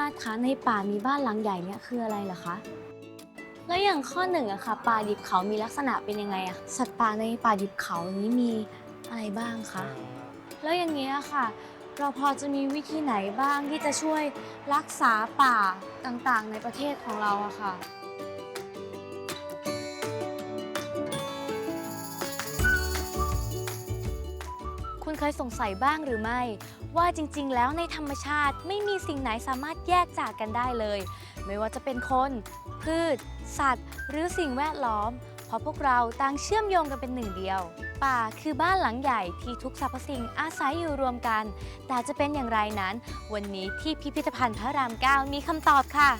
พี่พานุมาตรคะในป่ามีบ้านหลังใหญ่เนี่ยคืออะไรเหรอคะ แล้วอย่างข้อหนึ่งอะค่ะ ป่าดิบเขามีลักษณะเป็นยังไงอะสัตว์ป่าในป่าดิบเขานี้มีอะไรบ้างคะ แล้วอย่างนี้ยค่ะ เราพอจะมีวิธีไหนบ้างที่จะช่วยรักษาป่าต่างๆ ในประเทศของเราอะค่ะ เคยสงสัยบ้างหรือไม่ ว่าจริงๆ แล้วในธรรมชาติไม่มีสิ่งไหนสามารถแยกจากกันได้เลย ไม่ว่าจะเป็นคน พืช สัตว์ หรือสิ่งแวดล้อม เพราะพวกเราต่างเชื่อมโยงกันเป็นหนึ่งเดียว ป่าคือบ้านหลังใหญ่ที่ทุกสรรพสิ่งอาศัยอยู่รวมกัน แต่จะเป็นอย่างไรนั้น วันนี้ที่พิพิธภัณฑ์พระราม9มีคำตอบค่ะ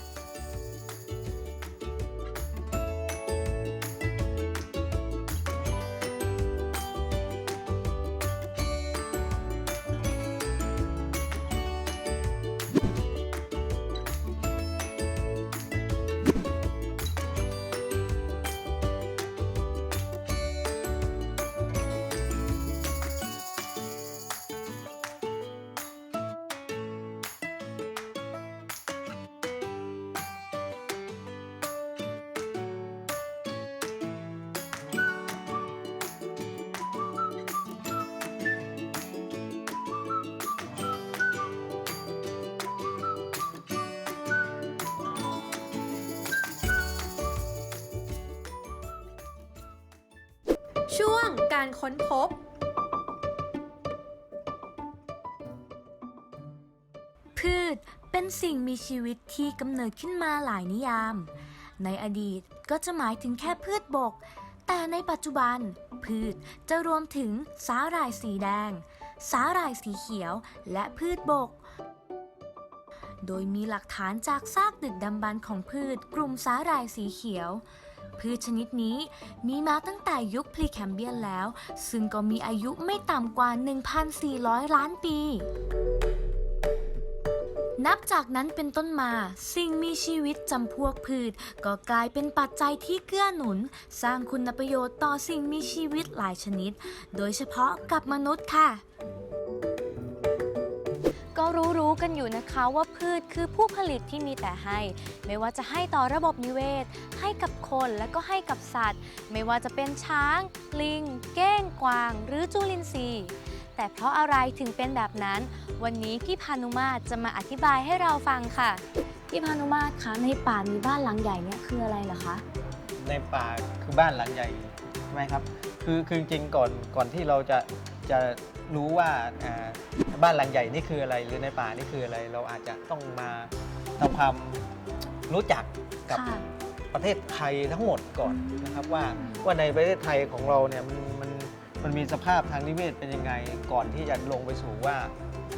ช่วงการค้นพบ พืชเป็นสิ่งมีชีวิตที่กำเนิดขึ้นมาหลายนิยาม ในอดีตก็จะหมายถึงแค่พืชบก แต่ในปัจจุบัน พืชจะรวมถึงสาหร่ายสีแดง สาหร่ายสีเขียว และพืชบก โดยมีหลักฐานจากซากดึกดำบรรพ์ของพืชกลุ่มสาหร่ายสีเขียว พืชชนิดนี้มีมาตั้งแต่ยุคพรีแคมเบียนแล้ว ซึ่งก็มีอายุไม่ต่ำกว่า 1,400 ล้านปี นับจากนั้นเป็นต้นมา สิ่งมีชีวิตจำพวกพืช ก็กลายเป็นปัจจัยที่เกื้อหนุน สร้างคุณประโยชน์ต่อสิ่งมีชีวิตหลายชนิด โดยเฉพาะกับมนุษย์ค่ะ ก็รู้ๆกันอยู่นะคะว่าพืชคือผู้ผลิตที่มีแต่ให้ ไม่ว่าจะให้ต่อระบบนิเวศ ให้กับคนและก็ให้กับสัตว์ ไม่ว่าจะเป็นช้าง ลิง เก้งกวาง หรือจุลินทรีย์แต่เพราะอะไรถึงเป็นแบบนั้น วันนี้พี่พานุมาตรจะมาอธิบายให้เราฟังค่ะ พี่พานุมาตรคะในป่ามีบ้านหลังใหญ่เนี่ยคืออะไรเหรอคะในป่าคือบ้านหลังใหญ่ใช่ไหมครับ คือคือจริงๆก่อนก่อนที่เราจะจะรู้ว่าอ่า บ้านหลังใหญ่นี่คืออะไร หรือในป่านี่คืออะไร เราอาจจะต้องมาทำความรู้จักกับค่ะ ประเทศไทยทั้งหมดก่อนนะครับว่าว่าในประเทศไทยของเราเนี่ยมันมันมันมีสภาพทางนิเวศเป็นยังไงก่อนที่จะลงไปสู่ว่า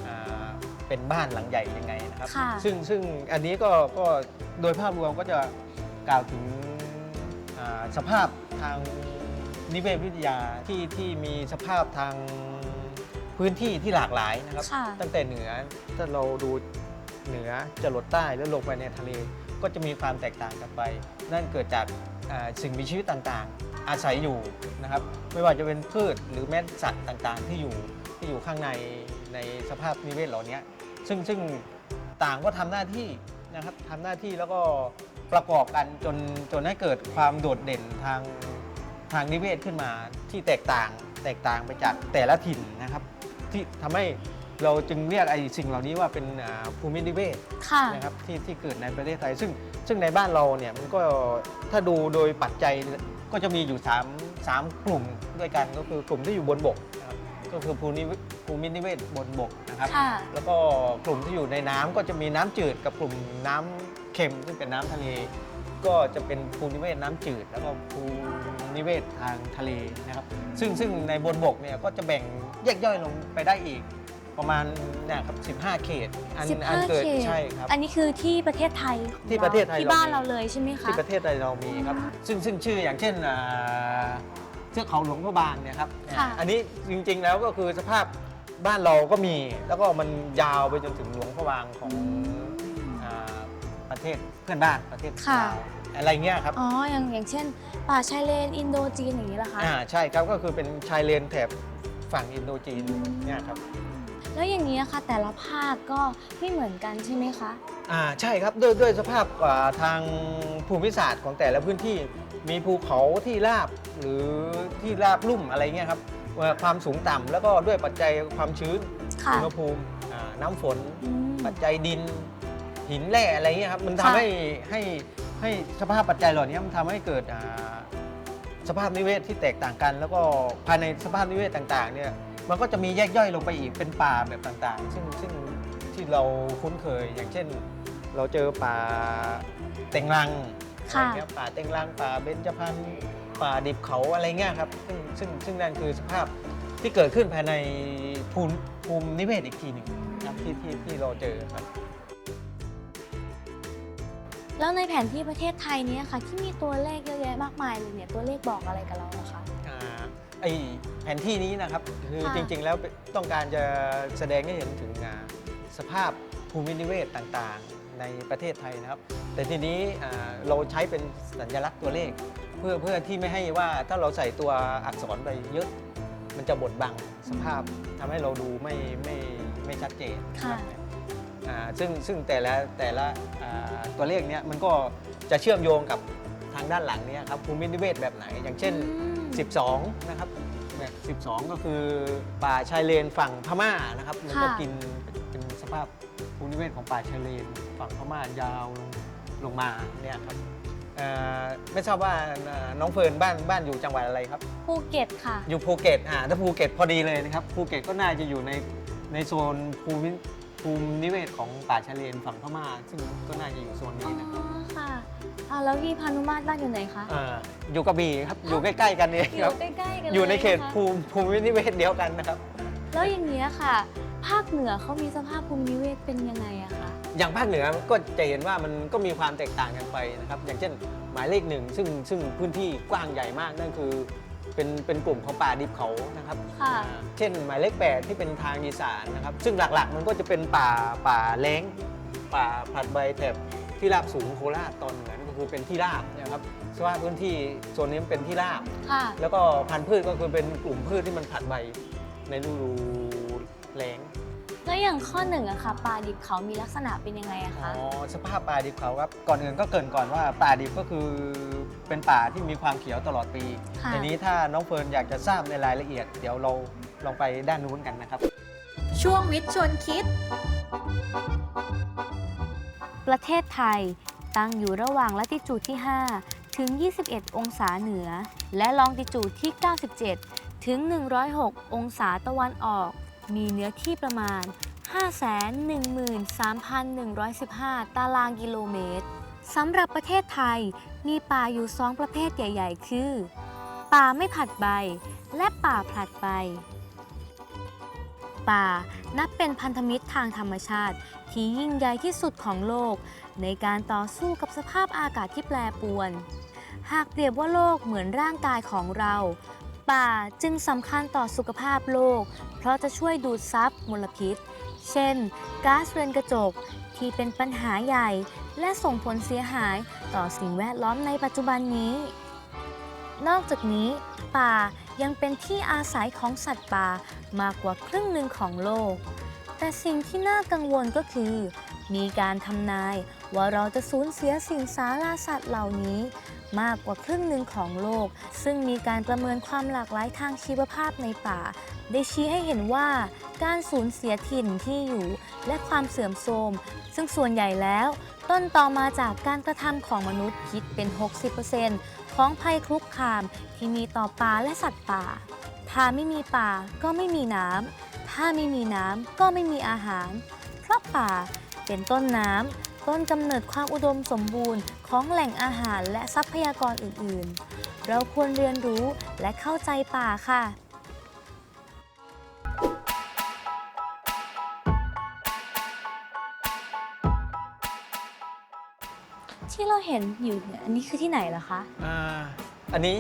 อ่าเป็นบ้านหลังใหญ่ยังไงนะครับ ค่ะ ซึ่งซึ่งอันนี้ก็ก็โดยภาพรวมก็จะกล่าวถึงอ่าสภาพทางนิเวศวิทยาที่ที่มีสภาพทาง พื้นที่ที่หลากหลายนะครับ ค่ะ ตั้งแต่เหนือถ้าเราดูเหนือจรดใต้แล้วลงไปในทะเล ก็จะมีความแตกต่างกันไป นั่นเกิดจากอ่าสิ่งมีชีวิตต่างๆ อาศัยอยู่นะครับ ไม่ว่าจะเป็นพืชหรือแม้สัตว์ต่างๆ ที่อยู่ที่อยู่ข้างในในสภาพนิเวศเหล่านี้ซึ่งซึ่งต่างก็ทำหน้าที่นะครับทำหน้าที่แล้วก็ประกอบกันจนจนให้เกิดความโดดเด่นทางทางนิเวศขึ้นมาที่แตกต่างแตกต่างไปจากแต่ละถิ่นนะครับ ที่ทำให้เราจึงเรียกไอ้สิ่งเหล่านี้ว่าเป็นอ่าภูมินิเวศ ค่ะ นะครับที่ที่เกิดในประเทศไทย ซึ่งซึ่งในบ้านเราเนี่ยมันก็ถ้าดูโดยปัจจัยก็จะมีอยู่3 3กลุ่มด้วยกันก็คือกลุ่มที่อยู่บนบกนะครับก็คือภูมิภูมินิเวศบนบกนะครับ ค่ะ แล้วก็กลุ่มที่อยู่ในน้ำก็จะมีน้ำจืดกับกลุ่มน้ำเค็มซึ่งเป็นน้ำทะเล ก็จะเป็นภูมินิเวศน้ำจืด แล้วก็ภูมิ นิเวศทางทะเลนะครับ ซึ่งซึ่งในบนบกเนี่ยก็จะแบ่งแยกย่อยลงไปได้อีก ประมาณเนี่ยครับ 15 เขต อัน15อันเกิดเขต ใช่ครับ อันนี้คือที่ประเทศไทยของที่ประเทศไทยที่บ้านเราเรามี เลยใช่ไหมคะ ที่ประเทศไทยเรามีครับ ซึ่งซึ่งชื่ออย่างเช่นอ่าเทือกเขาหลวงพระบางเนี่ยครับค่ะ อันนี้จริงๆแล้วก็คือสภาพบ้านเราก็มี แล้วก็มันยาวไปจนถึงหลวงพระบางของ อ่าประเทศเพื่อนบ้านประเทศค่ะ ลาว อะไรเงี้ยครับอ๋ออย่างอย่างเช่น ป่าชายเลนอินโดจีนอย่างนี้เหรอคะอ่าใช่ครับก็คือเป็นชายเลนแถบฝั่งอินโดจีนเนี่ยครับแล้วอย่างนี้ค่ะแต่ละภาคก็ไม่เหมือนกันใช่ไหมคะอ่าใช่ครับด้วยด้วยสภาพอ่าทางภูมิศาสตร์ของแต่ละพื้นที่มีภูเขาที่ราบหรือที่ราบลุ่มอะไรเงี้ยครับเอ่อความสูงต่ำแล้วก็ด้วยปัจจัยความชื้นค่ะอุณหภูมิอ่าน้ำฝนอืมปัจจัยดินหินแร่อะไรเงี้ยครับมันค่ะทำให้ให้ ให้สภาพปัจจัยเหล่านี้มันทำให้เกิดอ่าสภาพนิเวศที่แตกต่างกัน แล้วก็ภายในสภาพนิเวศต่างๆเนี่ยมันก็จะมีแยกย่อยลงไปอีกเป็นป่าแบบต่างๆ ซึ่งซึ่งที่เราคุ้นเคยอย่างเช่น เราเจอป่าเต็งรังอะไรค่ะ เงี้ยป่าเต็งรังป่าเบญจพรรณป่าดิบเขาอะไรเงี้ยครับซึ่งซึ่งซึ่งนั่นคือสภาพที่เกิดขึ้นภายในภูมิภูมินิเวศอีกทีหนึ่งครับที่ที่ที่เราเจอครับ แล้วในแผนที่ประเทศไทยเนี้ค่ะ ที่มีตัวเลขเยอะแยะมากมายเลยเนี่ยตัวเลขบอกอะไรกับเราเหรอคะ อ่าไอแผนที่นี้นะครับคือค่ะ จริงๆ แล้วต้องการจะแสดงให้เห็นถึงอ่าสภาพภูมินิเวศต่างๆ ในประเทศไทยนะครับ แต่ทีนี้อ่าเราใช้เป็นสัญลักษณ์ตัวเลข เพื่อเพื่อที่ไม่ให้ว่าถ้าเราใส่ตัวอักษรไปเยอะ มันจะบดบังสภาพทำให้เราดูไม่ไม่ไม่ชัดเจนค่ะรับอ่า ซึ่งซึ่งแต่ละแต่ละอ่าตัวเลขเนี้ยมันก็จะเชื่อมโยงกับทางด้านหลังเนี้ยครับภูมินิเวศแบบไหน อย่างเช่นอืม12 นะครับเนี่ย12 ก็คือป่าชายเลนฝั่งพม่านะครับมันก็ค่ะกินเป็นสภาพภูมินิเวศของป่าชายเลนฝั่งพม่ายาวลงลงมาเนี่ยครับเอ่อไม่ทราบว่าเอ่อน้องเฟิร์นบ้านบ้านอยู่จังหวัดอะไรครับภูเก็ตค่ะ อยู่ภูเก็ตอ่าถ้าภูเก็ตพอดีเลยนะครับภูเก็ตก็น่าจะอยู่ในในโซนภูมิ ภูมินิเวศของป่าชายเลนฝั่งพม่าซึ่งก็น่าจะอยู่โซนอ๋อนี้นะครับค่ะอ่าแล้วพี่พานุมาตรบ้านอยู่ไหนคะาอยู่กระบี่ครับอยู่ใกล้ๆกันเองอคยู่รับใกล้ๆกันลอยู่ในเขตะคะภูมิภูมินิเวศเดียวกันนะครับ แล้วอย่างนี้ยค่ะ ภาคเหนือเขามีสภาพภูมินิเวศเป็นยังไงอะคะอย่างภาคเหนือก็จะเห็นว่ามันก็มีความแตกต่างกันไปนะครับ อย่างเช่นหมายเลขหนึ่งซึ่งซึ่งพื้นที่กว้างใหญ่มากนั่นคือ เป็นเป็นกลุ่มของป่าดิบเขานะครับ ค่ะอ่าเช่นหมายเลขแปดที่เป็นทางอีสานนะครับ ซึ่งหลักๆ มันก็จะเป็นป่าป่าแล้ง ป่าผลัดใบแถบที่ราบสูงโคราชตอนเหนือก็คือเป็นที่ราบนะครับสภาพพื้นที่โซนนี้มันเป็นที่ราบ ค่ะ แล้วก็พันธุ์พืชก็คือเป็นกลุ่มพืชที่มันผลัดใบในฤดูแล้ง แล้วอย่างข้อหนึ่งอะค่ะป่าดิบเขามีลักษณะเป็นยังไงอะอ๋คะ อสภาพป่าดิบเขาครับก่อนอื่นก็เกรินก่อนว่าป่าดิบก็คือเป็นป่าที่มีความเขียวตลอดปีค่ะ ทีนี้ถ้าน้องเฟิร์นอยากจะทราบในรายละเอียด เดี๋ยวเราลองไปด้านนู้นกันนะครับ ช่วงวิทย์ชวนคิด ประเทศไทย ตั้งอยู่ระหว่างละติจูดที่ 5 ถึง 21 องศาเหนือ และลองติจูดที่ 97 ถึง 106 องศาตะวันออก มีเนื้อที่ประมาณ 513,115 ตารางกิโลเมตรสำหรับประเทศไทยมีป่าอยู่2ประเภทใหญ่ ๆ คือ ป่าไม่ผลัดใบ และป่าผลัดใบ ป่านับเป็นพันธมิตรทางธรรมชาติ ที่ยิ่งใหญ่ที่สุดของโลก ในการต่อสู้กับสภาพอากาศที่แปรปรวน หากเปรียบว่าโลกเหมือนร่างกายของเรา ป่าจึงสำคัญต่อสุขภาพโลก เพราะจะช่วยดูดซับมลพิษ เช่นก๊าซเรือนกระจกที่เป็นปัญหาใหญ่ และส่งผลเสียหายต่อสิ่งแวดล้อมในปัจจุบันนี้ นอกจากนี้ ป่ายังเป็นที่อาศัยของสัตว์ป่ามากกว่าครึ่งหนึ่งของโลก แต่สิ่งที่น่ากังวลก็คือ มีการทำนายว่าเราจะสูญเสียสิ่งสาราสัตว์เหล่านี้ มากกว่าครึ่งหนึ่งของโลก ซึ่งมีการประเมินความหลากหลายทางชีวภาพในป่า ได้ชี้ให้เห็นว่าการสูญเสียถิ่นที่อยู่ และความเสื่อมโทรม ซึ่งส่วนใหญ่แล้ว ต้นต่อมาจากการกระทำของมนุษย์คิดเป็น 60%ของภัยคุกคามที่มีต่อป่าและสัตว์ป่า ถ้าไม่มีป่าก็ไม่มีน้ำถ้าไม่มีน้ำก็ไม่มีอาหาร เพราะป่าเป็นต้นน้ำ ต้นกำเนิดความอุดมสมบูรณ์ของแหล่งอาหารและทรัพยากรอื่นๆ เราควรเรียนรู้และเข้าใจป่าค่ะที่เราเห็นอยู่เนี่ยอันนี้คือที่ไหนล่ะคะ อ่า อันนี้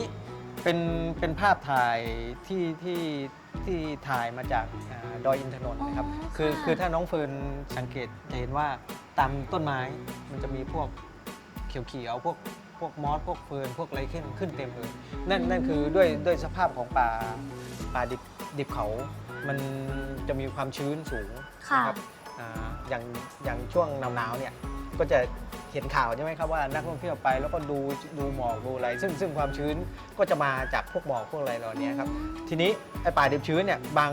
เป็นเป็นภาพถ่ายที่ที่ ที่ถ่ายมาจากอาดอยอินทนนท์นะครับ อ๋อคือค่ะ คือถ้าน้องเฟิร์นสังเกตจะเห็นว่าตามต้นไม้มันจะมีพวกเขียวๆพวกพวกมอสพวกเฟิร์นพวกไรเคนขึ้นเต็มเลยนั่นนั่นคือด้วยด้วยสภาพของป่าป่าดิบดิบเขา มันจะมีความชื้นสูงค่ะ นะครับอ่าอย่างอย่างช่วงหนาวๆเนี่ย ก็จะเห็นข่าวใช่ไหมครับว่านักท่องเที่ยวไปแล้วก็ดูดูหมอกดูอะไร ซึ่งซึ่งความชื้นก็จะมาจากพวกหมอกพวกอะไรเหล่านี้ครับทีนี้ไอ้ป่าดิบชื้นเนี่ยบาง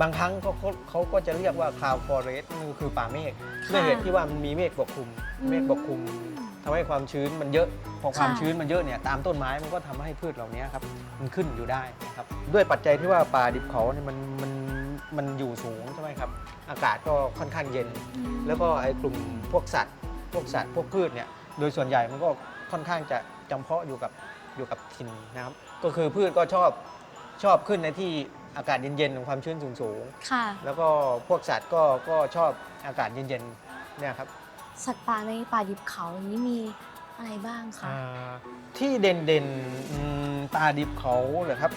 บางครั้งเขาเขาเขาก็จะเรียกว่า cloud forest นั่นก็คือป่าเมฆค่ะด้วยเหตุที่ว่ามันมีเมฆปกคลุมอืมเมฆปกคลุมทำให้ความชื้นมันเยอะพอความค่ะชื้นมันเยอะเนี่ยตามต้นไม้มันก็ทำให้พืชเหล่านี้ครับมันขึ้นอยู่ได้นะครับด้วยปัจจัยที่ว่าป่าดิบเขาเนี่ยมันมัน มันอยู่สูงใช่ไหมครับ อากาศก็ค่อนข้างเย็นอืมแล้วก็ไอ้กลุ่มพวกสัตว์ พวกสัตว์พวกพืชเนี่ยโดยส่วนใหญ่มันก็ค่อนข้างจะจำเพาะอยู่กับอยู่กับถิ่นนะครับ ก็คือพืชก็ชอบชอบขึ้นในที่อากาศเย็นๆของความชื้นสูงค่ะ ๆแล้วก็พวกสัตว์ก็ก็ชอบอากาศเย็นๆเนี่ยครับ สัตว์ป่าในป่าดิบเขานี้มีอะไรบ้างคะ อ่าที่เด่นๆอืมตาดิบเขาเหรอครับ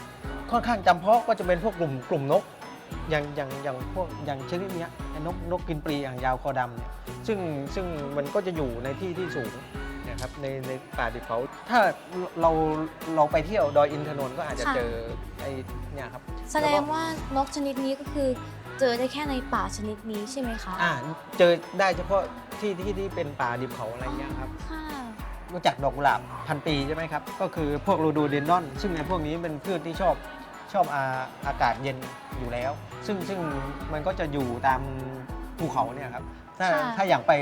ค่อนข้างจำเพาะก็จะเป็นพวกกลุ่มกลุ่มนก อย่างอย่างอย่างพวกอย่างชนิดเนี้ยไอ้นกนกกินปลีอย่างยาวคอดำเนี่ยซึ่งซึ่งมันก็จะอยู่ในที่ที่สูงเนะครับในในป่าดิบเขาถ้าเราเราไปเที่ยวดอยอินทนนท์ก็อาจจะค่ะ เจอไอ้เนี่ยครับแสดงว่านกชนิดนี้ก็คือเจอได้แค่ในป่าชนิดนี้ใช่ไหมคะอ่าเจอได้เฉพาะที่ที่ที่เป็นป่าดิบเขาอะไรเงี้ยครับ ค่ะรู้จักดอกกุหลาบพันปีใช่ไหมครับ ก็คือพวกโรโดเดนดอน ซึ่งในพวกนี้เป็นพืชที่ชอบ ชอบอาอากาศเย็นอยู่แล้ว ซึ่งซึ่งมันก็จะอยู่ตามภูเขาเนี่ยครับ ถ้าค่ะถ้าอย่างไป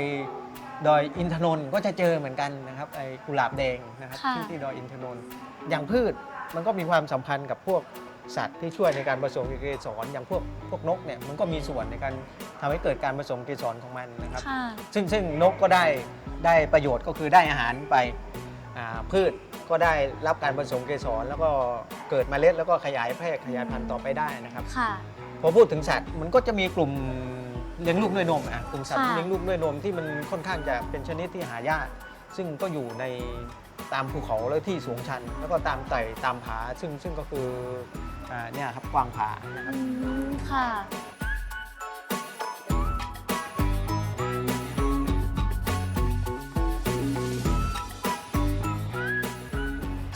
ดอยอินทนนท์ก็จะเจอเหมือนกันนะครับไอ้กุหลาบแดงนะครับค่ะ ที่ที่ดอยอินทนนท์อย่างพืชมันก็มีความสัมพันธ์กับพวกสัตว์ที่ช่วยในการผสมเกสรอย่างพวกพวกนกเนี่ยมันก็มีส่วนในการทำให้เกิดการผสมเกสรของมันนะครับ ค่ะ ซึ่งซึ่งนกก็ได้ได้ประโยชน์ก็คือได้อาหารไปอ่า พืชก็ได้รับการผสมเกสรแล้วก็เกิดเมล็ดแล้วก็ขยายแพร่ขยายพันธุ์ต่อไปได้นะครับค่ะ พอพูดถึงสัตว์มันก็จะมีกลุ่มเลี้ยงลูกด้วยนมอะกลุ่มสัตว์ค่ะที่เลี้ยงลูกด้วยนมที่มันค่อนข้างจะเป็นชนิดที่หายาก ซึ่งก็อยู่ในตามภูเขาและที่สูงชัน แล้วก็ตามไต่ตามผาซึ่งซึ่งก็คืออ่าเนี่ยครับกวางผานะครับอืมค่ะ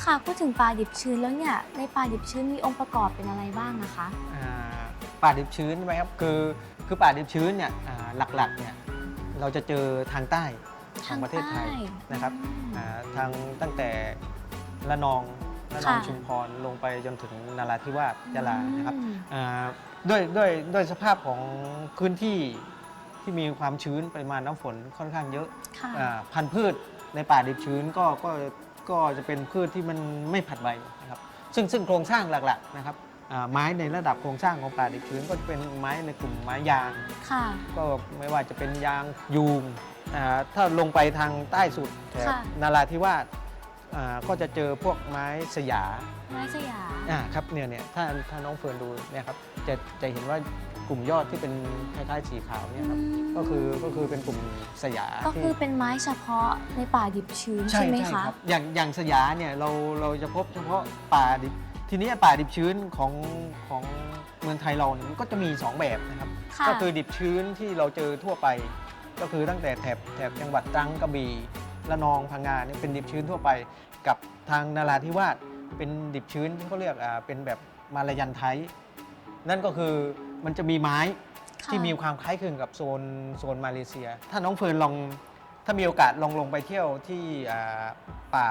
ค่ะพูดถึงป่าดิบชื้นแล้วเนี่ยในป่าดิบชื้นมีองค์ประกอบเป็นอะไรบ้างนะคะอ่าป่าดิบชื้นใช่ไหมครับคือคือป่าดิบชื้นเนี่ยอ่าหลักๆเนี่ยเราจะเจอทางใต้ของประเทศไทยทางใต้นะครับอืมอ่าทางตั้งแต่ละนองละนองค่ะชุมพรลงไปจนถึงนาราธิวาสยะลานะครับอืมอ่าด้วยด้วยด้วยสภาพของพื้นที่ที่มีความชื้นปริมาณน้ำฝนค่อนข้างเยอะ ค่ะ อ่าพันธุ์พืชในป่าดิบชื้นก็ก็ ก็จะเป็นพืชที่มันไม่ผัดใบนะครับซึ่งซึ่งโครงสร้างหลักๆนะครับอ่าไม้ในระดับโครงสร้างของป่าดิบชื้นก็จะเป็นไม้ในกลุ่มไม้ยาง ค่ะ ก็ไม่ว่าจะเป็นยางยูงอ่าถ้าลงไปทางใต้สุดแถบค่ะ นาราธิวาสอ่าก็จะเจอพวกไม้สยาไม้สยามอ่าครับเนี่ยเนี่ยถ้าถ้าน้องเฟิร์นดูเนี่ยครับจะจะเห็นว่า กลุ่มยอดที่เป็นคล้ายๆสีขาวเนี่ยครับอืมก็คือก็คือเป็นกลุ่มสยาก็ที่คือเป็นไม้เฉพาะในป่าดิบชื้นใช่ไหมคะรับอย่างอย่างสยาเนี่ยเราเราจะพบเฉพาะป่าดิบทีนี้ป่าดิบชื้นของของเมืองไทยเราเนี่ยมันก็จะมี 2 แบบนะครับค่ะก็คือดิบชื้นที่เราเจอทั่วไป ก็คือตั้งแต่แถบแถบจังหวัดตรังกระบี่ระนองพังงาเนี่ยเป็นดิบชื้นทั่วไป กับทางนาราธิวาสเป็นดิบชื้นที่เขาเรียกอ่าเป็นแบบมาลายันไทยนั่นก็คือ มันจะมีไม้ค่ะที่มีความคล้ายคลึงกับโซนโซนมาเลเซีย ถ้าน้องเฟิร์นลองถ้ามีโอกาสลองลงไปเที่ยวที่อ่าป่า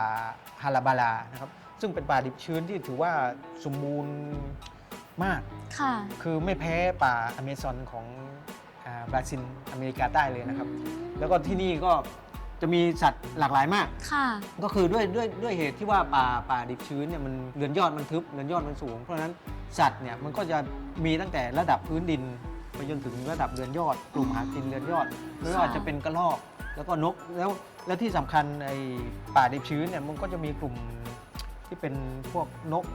ฮาราบาลานะครับซึ่งเป็นป่าดิบชื้นที่ถือว่าสมบูรณ์มาก ค่ะคือไม่แพ้ป่าอเมซอนของอ่าบราซิลอเมริกาใต้เลยนะครับแล้วก็ที่นี่ก็จะมีสัตว์หลากหลายมาก ค่ะ ก็คือด้วยด้วยด้วยเหตุที่ว่าป่าป่าดิบชื้นเนี่ยมันเรือนยอดมันทึบเรือนยอดมันสูง เพราะฉะนั้น สัตว์เนี่ยมันก็จะมีตั้งแต่ระดับพื้นดิน ไปจนถึงระดับเรือนยอด กลุ่มหากินเรือนยอดไม่ว่าค่ะจะเป็นกระรอกแล้วก็นกแล้วและที่สำคัญไอ้ป่าดิบชื้นเนี่ยมันก็จะมีกลุ่มที่เป็นพวกนก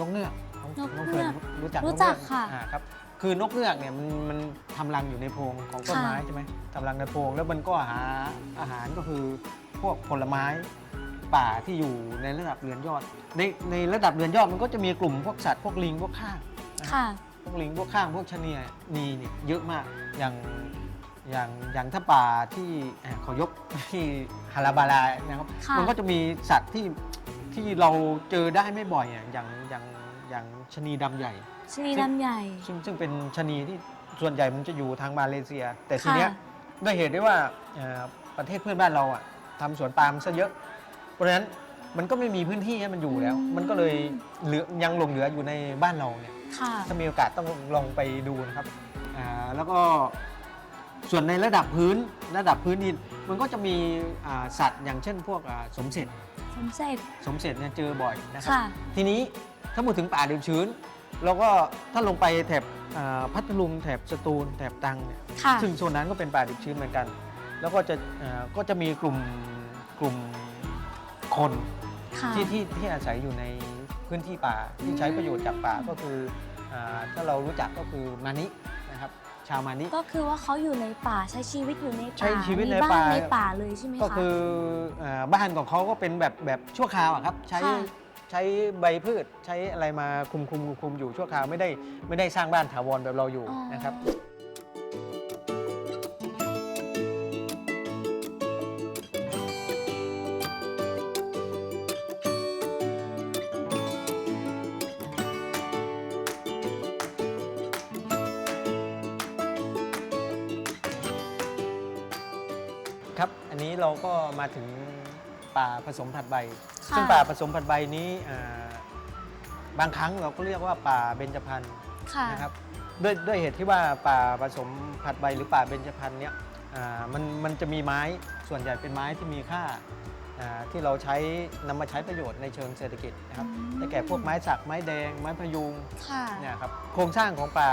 นกเงือกน้องน้องเฟิร์นรู้จักนรู้กจัเงืกอกค่ะอ่าครับคือนกเงือกเนี่ยมันมันทำรังอยู่ในโพรงของต้นค่ะไม้ใช่ไหมทำรังในโพรงแล้วมันก็หาอาหารก็คือพวกผลไม้ ป่าที่อยู่ในระดับเรือนยอด ในในระดับเรือนยอดมันก็จะมีกลุ่มพวกสัตว์พวกลิงพวกข้างนะค่ะ พวกลิงพวกข้างพวกชะนีนีเนี่ยเยอะมากอย่างอย่างอย่างถ้าป่าที่เอ่อเขายกที่ฮาราบาลานะครับค่ะ มันก็จะมีสัตว์ที่ที่เราเจอได้ไม่บ่อยอะอย่างอย่างอย่างชะนีดำใหญ่ชนีดำใหญ่ ซึ่งซึ่งเป็นชะนีที่ส่วนใหญ่มันจะอยู่ทางมาเลเซีย แต่ทีค่ะเนี้ยด้วยเหตุที่ว่าเอ่อประเทศเพื่อนบ้านเราอะทำสวนปาล์มซะเยอะ เพราะฉะนั้นมันก็ไม่มีพื้นที่ให้มันอยู่แล้ว มันก็เลยเหลือยังหลงเหลืออยู่ในบ้านเราเนี่ย ค่ะ ถ้ามีโอกาสต้องลองไปดูนะครับอ่าแล้วก็ส่วนในระดับพื้นระดับพื้นดินมันก็จะมีอ่าสัตว์อย่างเช่นพวกอ่าสมเสร็จสมเสร็จ สมเสร็จเนี่ยเจอบ่อยนะครับ ค่ะ ทีนี้ถ้าพูดถึงป่าดิบชื้น เราก็ถ้าลงไปแถบอ่าพัทลุงแถบสตูลแถบตรังเนี่ย ค่ะ ซึ่งโซนนั้นก็เป็นป่าดิบชื้นเหมือนกัน แล้วก็จะอ่าก็จะมีกลุ่มกลุ่ม คนค่ะ ที่ที่ที่อาศัยอยู่ในพื้นที่ป่าที่ใช้ประโยชน์จากป่าก็คืออาถ้าเรารู้จักก็คือมานินะครับ ชาวมานิ ก็คือว่าเขาอยู่ในป่าใช้ชีวิตอยู่ในป่าใช้ชีวิตในมีบ้ป่า ในป่าเลยใช่ไหมคะ ก็คืออาบ้านของเขาก็เป็นแบบแบบชั่วคราวอะครับ ใช้ค่ะ ใช้ใบพืชใช้อะไรมาคุมคุมคุมคุมอยู่ชั่วคราวไม่ได้ไม่ได้สร้างบ้านถาวรแบบเราอยู่นะครับ ครับ อันนี้เราก็มาถึงป่าผสมผัดใบ ค่ะ ซึ่งป่าผสมผัดใบนี้อ่าบางครั้งเราก็เรียกว่าป่าเบญจพรรณค่ะ นะครับด้วยด้วยเหตุที่ว่าป่าผสมผัดใบหรือป่าเบญจพรรณเนี่ยอ่ามันมันจะมีไม้ส่วนใหญ่เป็นไม้ที่มีค่าอ่าที่เราใช้นำมาใช้ประโยชน์ในเชิงเศรษฐกิจนะครับอืม ได้แก่พวกไม้สักไม้แดง ไม้พยุง ค่ะ เนี่ยครับโครงสร้างของป่า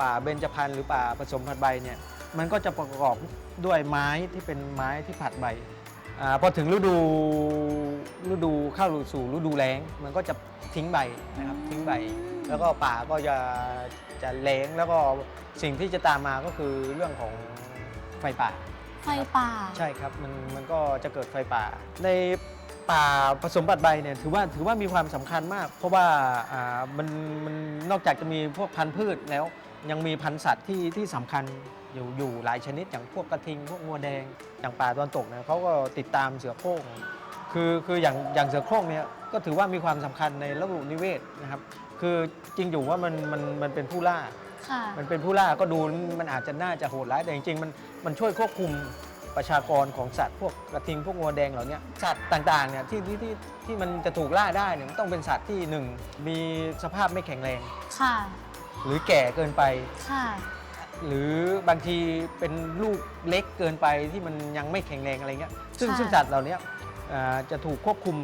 ป่าเบญจพรรณหรือป่าผสมผัดใบเนี่ย มันก็จะประกอบด้วยไม้ที่เป็นไม้ที่ผัดใบอาพอถึงฤดูฤดูเข้าสู่ฤดูแล้ง มันก็จะทิ้งใบนะครับทิ้งใบ แล้วก็ป่าก็จะจะแล้งแล้วก็สิ่งที่จะตามมาก็คือเรื่องของไฟป่า ไฟป่า ใช่ครับมันมันก็จะเกิดไฟป่า ในป่าผสมปัดใบเนี่ยถือว่าถือว่ามีความสำคัญมาก เพราะว่าอ่ามันมันนอกจากจะมีพวกพันธุ์พืชแล้วยังมีพันธุ์สัตว์ที่ที่สำคัญ อยู่อยู่หลายชนิดอย่างพวกกระทิงพวกงัวแดงอย่างป่าตอนตกเนี่ยเขาก็ติดตามเสือโคร่งคือคืออย่างอย่างเสือโคร่งเนี่ยก็ถือว่ามีความสำคัญในระบบนิเวศนะครับ คือจริงอยู่ว่ามันมันมันเป็นผู้ล่าค่ะมันเป็นผู้ล่าก็ดูมันอาจจะน่าจะโหดร้ายแต่จริงๆมันมันช่วยควบคุมประชากรของสัตว์พวกกระทิงพวกงัวแดงเหล่าเนี้ยสัตว์ต่างๆเนี่ยที่ที่ที่ที่มันจะถูกล่าได้เนี่ยมันต้องเป็นสัตว์ที่หนึ่งมีสภาพไม่แข็งแรง ค่ะ หรือแก่เกินไป ค่ะ หรือบางทีเป็นลูกเล็กเกินไปที่มันยังไม่แข็งแรงอะไรเงี้ยซึ่งค่ะซึ่งสัตว์เหล่าเนี้ยอ่าจะถูกควบคุม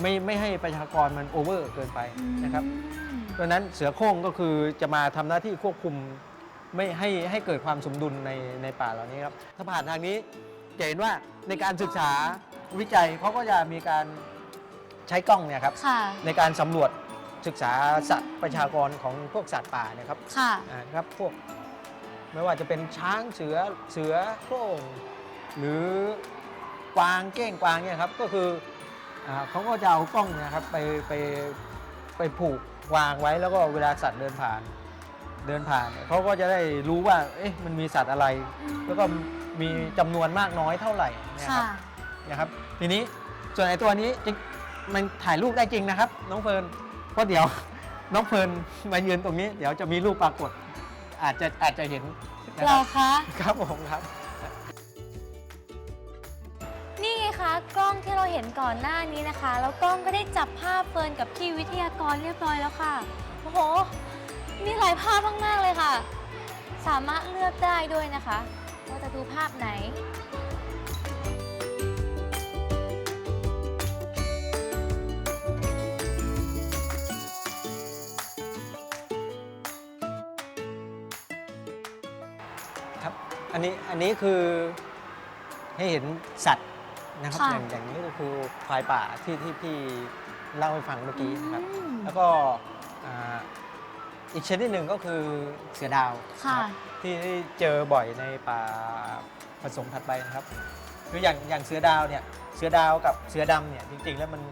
ไม่ไม่ให้ประชากรมันโอเวอร์เกินไปนะครับอืมเพราะฉะนั้นเสือโคร่งก็คือจะมาทำหน้าที่ควบคุมไม่ให้ให้เกิดความสมดุลในในป่าเหล่านี้ครับถ้าผ่านทางนี้จะเห็นว่าในการศึกษาวิจัยเขาก็จะมีการใช้กล้องเนี่ยครับค่ะในการสำรวจศึกษาสัตว์ประชากรของพวกสัตว์ป่าเนี่ยครับค่ะอ่าครับพวก ไม่ว่าจะเป็นช้างเสือเสือโคร่งหรือกวางเก้งกวางเนี่ยครับก็คืออาเขาก็จะเอากล้องเนะครับไปไปไปผูกวางไว้แล้วก็เวลาสัตว์เดินผ่านเดินผ่านเนี่ยเขาก็จะได้รู้ว่าเอ๊ะมันมีสัตว์อะไร แล้วก็มีจำนวนมากน้อยเท่าไหร่เนะคค่ะรับนะครับทีนี้ส่วนไอ้ตัวนี้จริงมันถ่ายรูปได้จริงนะครับ น้องเฟิร์นเพราะเดี๋ยวน้องเฟิร์นมายืนตรงนี้ เดี๋ยวจะมีรูปปรากฏ อาจจะอาจจะเห็นนะเหรครัอบคะ ครับผมครับ นี่ไงคะกล้องที่เราเห็นก่อนหน้านี้นะคะ แล้วกล้องก็ได้จับภาพเฟิร์นกับพี่วิทยากรเรียบร้อยแล้วค่ะ โอ้โห มีหลายภาพมากๆเลยค่ะ สามารถเลือกได้ด้วยนะคะ ว่าจะดูภาพไหน นนี้อันนี้คือให้เห็นสัตว์นะครับค่ะ อย่างอย่างนี้ก็คือควายป่าที่ที่พี่เล่าให้ฟังเมื่อกี้นะครับ อืมแล้วก็อ่าอีกชนิดหนึ่งก็คือเสือดาวค่ะ นะครับที่เจอบ่อยในป่าผสมถัดไปนะครับคืออย่างอย่างเสือดาวเนี่ยเสือดาวกับเสือดำเนี่ยจริงๆ แล้วมัน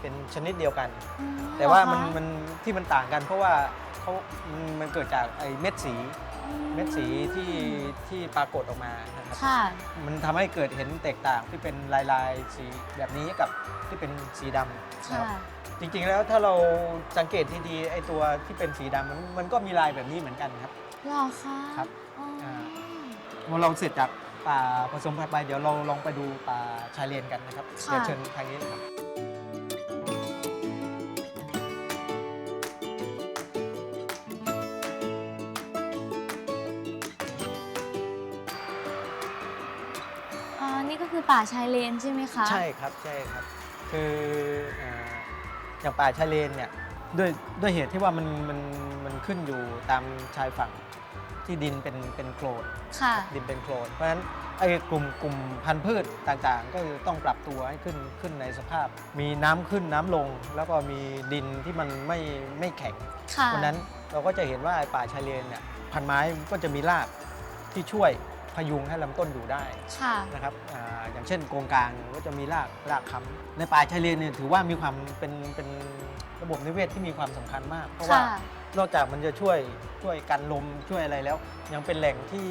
เป็นชนิดเดียวกันอืมแต่ว่ามันเหรอคะมันที่มันต่างกันเพราะว่าเขามันมันเกิดจากไอ้เม็ดสี เม็ดสีที่ที่ปรากฏออกมานะครับค่ะ มันทำให้เกิดเห็นแตกต่างที่เป็นลายลายๆสีแบบนี้กับที่เป็นสีดำนะค่ะ ครับจริงๆแล้วถ้าเราสังเกตดีๆไอ้ตัวที่เป็นสีดำมันมันก็มีลายแบบนี้เหมือนกันครับ หรอคะครับอ๋อออ่า พอเราเสร็จจากป่าผสมพันธุ์ไปเดี๋ยวเราลองไปดูป่าชายเลนกันนะครับเดี๋ยวเชิญทางนี้เลยครับ ป่าชายเลนใช่ไหมคะใช่ครับใช่ครับ คืออ่าอย่างป่าชายเลนเนี่ยด้วยด้วยเหตุที่ว่ามันมันมันขึ้นอยู่ตามชายฝั่งที่ดินเป็นเป็นโคลนค่ะ ดินเป็นโคลนเพราะฉะนั้นไอ้กลุ่มกลุ่มพันธุ์พืชต่างๆ ก็คือต้องปรับตัวให้ขึ้นขึ้นในสภาพ มีน้ำขึ้นน้ำลง แล้วก็มีดินที่มันไม่ไม่แข็ง ค่ะ เพราะฉะนั้นเราก็จะเห็นว่าไอ้ป่าชายเลนเนี่ยพันไม้ก็จะมีรากที่ช่วย พยุงให้ลำต้นอยู่ได้ค่ะ นะครับอาอย่างเช่นโกงกลางก็จะมีรากรากค้ำในป่าชายเลนเนี่ยถือว่ามีความเป็นเป็นระบบนิเวศที่มีความสำคัญมาก เพราะว่า ค่ะ นอกจากมันจะช่วยช่วยกันลมช่วยอะไรแล้ว ยังเป็นแหล่งที่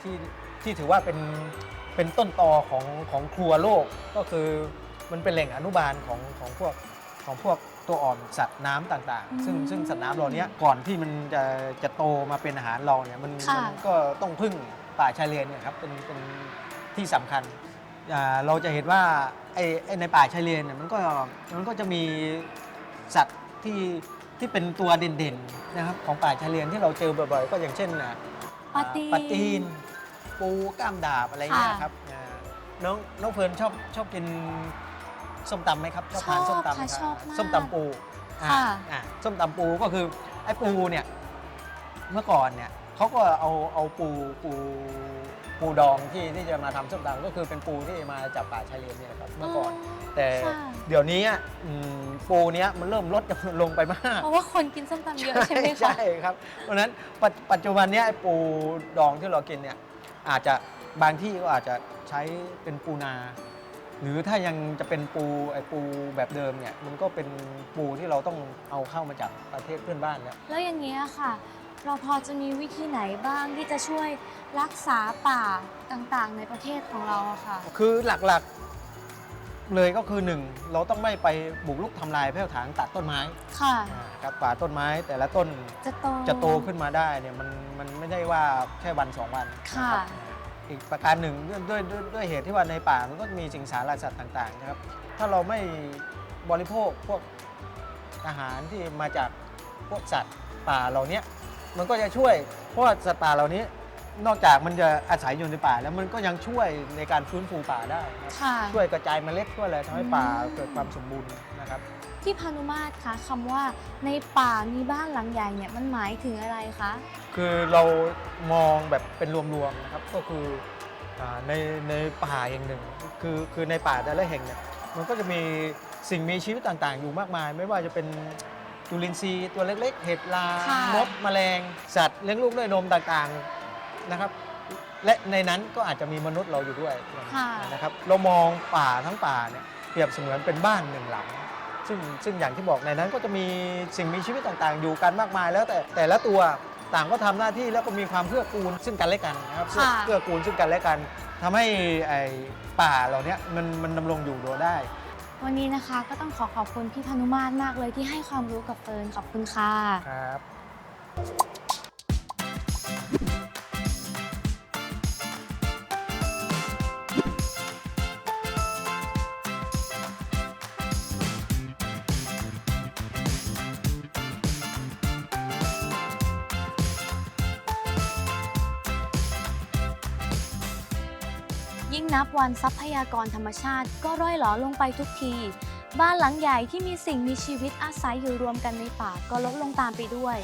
ที่ที่ถือว่าเป็นเป็นต้นตอของของครัวโลกก็คือมันเป็นแหล่งอนุบาลของของพวกของพวกตัวอ่อนสัตว์น้ำต่างอืมๆ ซึ่งซึ่งสัตว์น้ำเหล่านี้ก่อนที่มันจะจะโตมาเป็นอาหารเราเนี่ยมันค่ะ มันก็ต้องพึ่ง ป่าชายเลนเนี่ยครับเป็นเป็นที่สำคัญอ่าเราจะเห็นว่าไอ้ไอ้ในป่าชายเลนเนี่ยมันก็มันก็จะมีสัตว์ที่ที่เป็นตัวเด่นๆนะครับของป่าชายเลนที่เราเจอบ่อยๆ ก็อย่างเช่นอะปลาตีน ปลาตีน ปูก้ามดาบอะไรเงี้ยค่ะ ครับอ่าน้องน้องเฟิร์นชอบชอบกินส้มตำไหมครับชอบทานชอบส้มตำไหมค่ะครับชอบมากส้มตำปูอ่าค่ะ อ่าส้มตำปูก็คือไอ้ปูเนี่ยเมื่อก่อนเนี่ย เขาก็เอาเอาปูปูปูดองที่ที่จะมาทำส้มตำก็คือเป็นปูที่มาจากป่าชายเลนเนี่ยครับเมื่อก่อน แต่ค่ะเดี๋ยวนี้อะอืมปูเนี้ยมันเริ่มลดจำนวนลงไปมาก เพราะว่าคนกินส้มตำเยอะใช่ไหมคะ ใช่ครับ เพราะฉะนั้นปัจปัจจุบันเนี้ยไอ้ปูดองที่เรากินเนี่ยอาจจะบางที่ก็อาจจะใช้เป็นปูนา หรือถ้ายังจะเป็นปูไอ้ปูแบบเดิมเนี่ยมันก็เป็นปูที่เราต้องเอาเข้ามาจากประเทศเพื่อนบ้านแล้วแล้วอย่างนี้ยค่ะ เราพอจะมีวิธีไหนบ้างที่จะช่วยรักษาป่าต่างๆ ในประเทศของเราอะค่ะ คือหลักๆเลยก็คือหนึ่งเราต้องไม่ไปบุกรุกทำลายแผ่วถางตัดต้นไม้ค่ะอ่าครับป่าต้นไม้แต่ละต้นจะโตจะโตขึ้นมาได้เนี่ยมันมันไม่ได้ว่าแค่วันสองวันค่ะ นะครับอีกประการหนึ่งด้วยด้วยด้วยด้วยเหตุที่ว่าในป่ามันก็มีสิงสารสัตว์ต่างๆนะครับ ถ้าเราไม่บริโภคพวกอาหารที่มาจากพวกสัตว์ป่าเหล่านี้ มันก็จะช่วย เพราะว่าสัตว์ป่าเหล่านี้ นอกจากมันจะอาศัยอยู่ในป่า แล้วมันก็ยังช่วยในการฟื้นฟูป่าได้นะครับค่ะ ช่วยกระจายเมล็ดช่วยอะไรทำให้ป่าอืมเกิดความสมบูรณ์นะครับ ที่พานุมาตรคะคำว่าในป่ามีบ้านหลังใหญ่เนี่ยมันหมายถึงอะไรคะ คือเรามองแบบเป็นรวมๆนะครับ ก็คืออาในในป่าอย่างหนึ่ง คือคือในป่าแต่ละแห่งเนี่ยมันก็จะมีสิ่งมีชีวิตต่างๆ อยู่มากมาย ไม่ว่าจะเป็น จุลินทรีย์ตัวเล็กๆ เห็ดลาค่ะ มดแมลง สัตว์เลี้ยงลูกด้วยนมต่างๆนะครับ และในนั้นก็อาจจะมีมนุษย์เราอยู่ด้วยค่ะ นะครับเรามองป่าทั้งป่าเนี่ยเปรียบเสมือนเป็นบ้านหนึ่งหลัง ซึ่งซึ่งอย่างที่บอกในนั้นก็จะมีสิ่งมีชีวิตต่างๆ อยู่กันมากมาย แล้วแต่แต่ละตัวต่างก็ทำหน้าที่แล้วก็มีความเพื่อกูลซึ่งกันและกันนะครับเพื่อค่ะ เพื่อกูลซึ่งกันและกันทำให้ไอ้ป่าเหล่านี้มันมันดำรงอยู่โดยได้ วันนี้นะคะก็ต้องขอขอบคุณพี่พานุมาตรมากเลยที่ให้ความรู้กับเฟิร์นขอบคุณค่ะ ครับ ยิ่งนับวันทรัพยากรธรรมชาติก็ร่อยหลอลงไปทุกที บ้านหลังใหญ่ที่มีสิ่งมีชีวิตอาศัยอยู่รวมกันในป่าก็ลดลงตามไปด้วย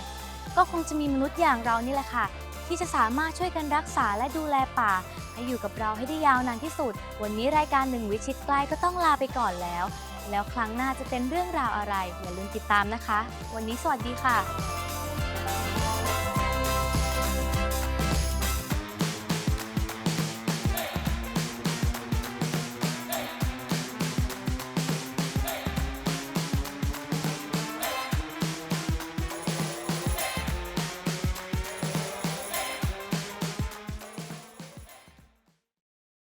ก็คงจะมีมนุษย์อย่างเรานี่แหละค่ะ ที่จะสามารถช่วยกันรักษาและดูแลป่า ให้อยู่กับเราให้ได้ยาวนานที่สุด วันนี้รายการหนึ่งวิชิตใกล้ก็ต้องลาไปก่อนแล้ว แล้วครั้งหน้าจะเป็นเรื่องราวอะไรอย่าลืมติดตามนะคะ วันนี้สวัสดีค่ะ